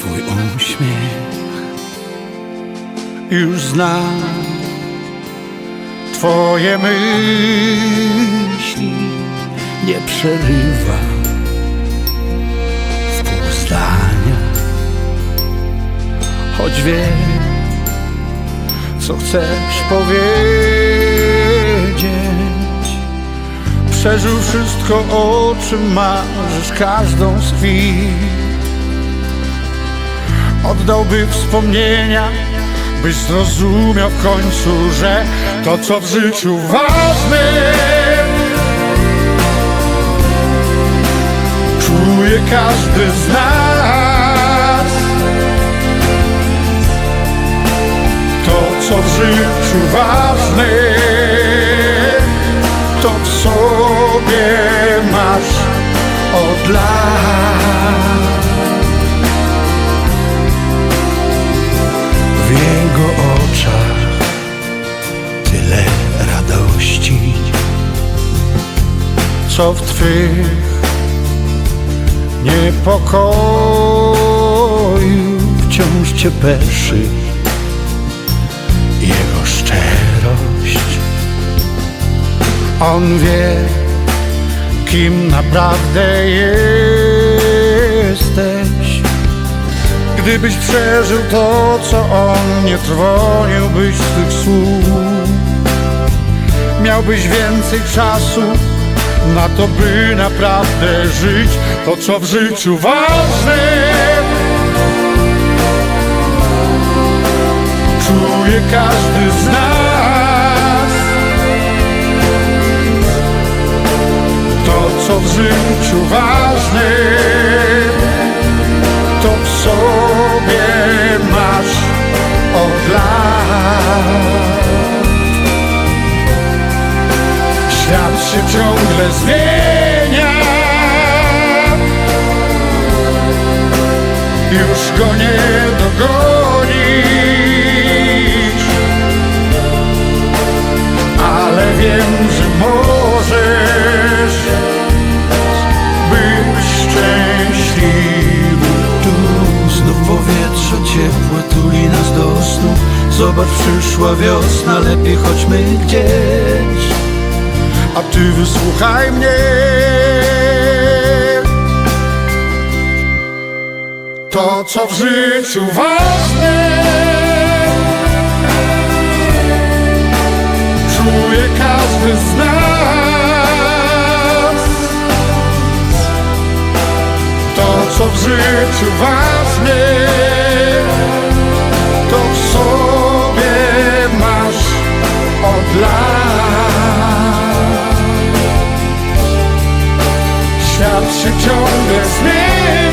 Twój uśmiech. Już znam Twoje myśli. Nie przerywa W pół zdania Choć wiem Co chcesz powiedzieć. Przeżył wszystko, o czym marzysz każdą z chwil Oddałby wspomnienia, byś zrozumiał w końcu, że to co w życiu ważne Czuje każdy z nas. To co w życiu ważne To w sobie masz od lat co w twych niepokoju wciąż cię peszy jego szczerość. On wie, kim naprawdę jesteś. Gdybyś przeżył to, co on, nie trwoniłbyś tych słów. Miałbyś więcej czasu na to, by naprawdę żyć to, co w życiu ważne. Czuje każdy z nas to, co w życiu ważne ciągle zmienia, już go nie dogonisz, ale wiem, że możesz być szczęśliwy. Tu znów powietrze ciepłe tuli nas do snu. Zobacz, przyszła wiosna, lepiej chodźmy gdzieś a ty wysłuchaj mnie. To, co w życiu ważne, czuje każdy z nas. To, co w życiu ważne, zawsze ciągle z nim